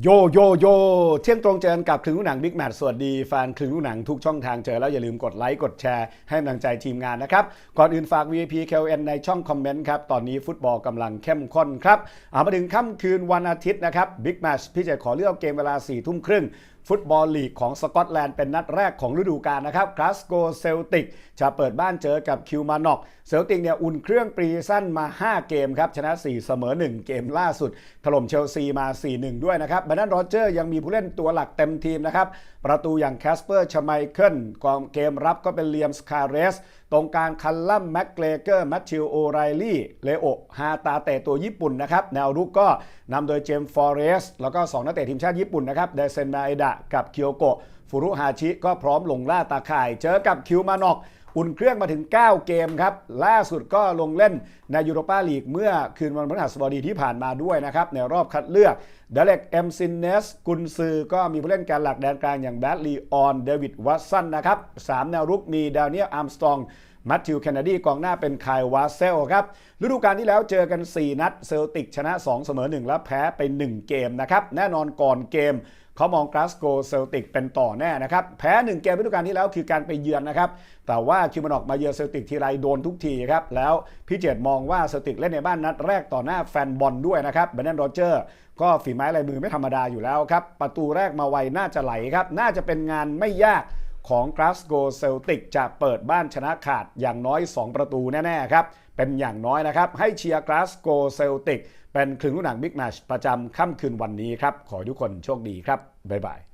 โยโยโยเที่ยงตรงเจอกันกับครึ่งหนังบิ๊กแมทสวัสดีแฟนครึ่งหนังทุกช่องทางเจอแล้วอย่าลืมกดไลค์กดแชร์ให้กำลังใจทีมงานนะครับ ก่อนอื่นฝาก VIP KLN ในช่องคอมเมนต์ครับ ตอนนี้ฟุตบอลกำลังเข้มข้นครับเอามาถึงค่ำคืนวันอาทิตย์นะครับบิ๊กแมทพี่จะขอเลือกเกมเวลา4ี่ทุ่มครึ่งฟุตบอลลีกของสกอตแลนด์เป็นนัดแรกของฤดูกาลนะครับกลาสโกเซลติกจะเปิดบ้านเจอกับคิวมานอกเซลติกเนี่ยอุ่นเครื่องปรีสั้นมา 5 เกมครับ ชนะ 4 เสมอ 1 เกมล่าสุด ถล่มเชลซีมา 4-1 ด้วยนะครับบันนันโรเจอร์ยังมีผู้เล่นตัวหลักเต็มทีมนะครับ ประตูอย่างแคสเปอร์ชไมเคิลกองเกมรับก็เป็นเลียมสคาเรสตรงกลางคันลัมแม็กเกรเกอร์แมทธิวโอไรลี่เลโอฮาตาเตตัวญี่ปุ่นนะครับแนวรุกก็นำโดยเจมส์ฟอเรสแล้วก็ 2 นักเตะทีมชาติญี่ปุ่นนะครับเดเซนมาเอดะกับเคียวโกะฟุรุฮาชิก็พร้อมลงล่าตาข่าย เจอกับคิวมานอกอุ่นเครื่องมาถึง 9 เกมครับ ล่าสุดก็ลงเล่นในยูโรปาลีกเมื่อคืนวันพฤหัสบดีที่ผ่านมาด้วยนะครับ ในรอบคัดเลือก เดเล็กเอ็มซินเนสกุนซือก็มีผู้เล่นการหลักแดนกลางอย่างแบดลีออนเดวิดวัตสันนะครับสามแนวรุกมีดานิเอลอาร์มสตรองมัตติวแคนนาดีกองหน้าเป็นคายวาเซลครับฤดูกาลที่แล้วเจอกัน 4 นัดเซลติกชนะ 2 เสมอ 1 และแพ้ไป 1 เกมนะครับแน่นอนก่อนเกมเขามองกราสโกเซลติกเป็นต่อแน่นะครับแพ้ 1 เกมฤดูกาลที่แล้วคือการไปเยือนนะครับแต่ว่าคิวมันออกมาเยือนเซลติกทีไรโดนทุกทีครับแล้วพี่เจตมองว่าเซลติกเล่นในบ้านนัดแรกต่อหน้าแฟนบอลด้วยนะครับเบนแนนโรเจอร์ก็ฝีไม้ลายมือไม่ธรรมดาอยู่แล้วครับ ประตูแรกมาไวน่าจะไหลครับ น่าจะเป็นงานไม่ยากของกราสโกเซลติกจะเปิดบ้านชนะขาดอย่างน้อย 2 ประตูแน่ๆครับ เป็นอย่างน้อยนะครับ ให้เชียร์กราสโกเซลติกเป็นครึ่งลูกหนังบิ๊กแมชประจำค่ำคืนวันนี้ครับ ขอให้ทุกคนโชคดีครับ บ๊ายบาย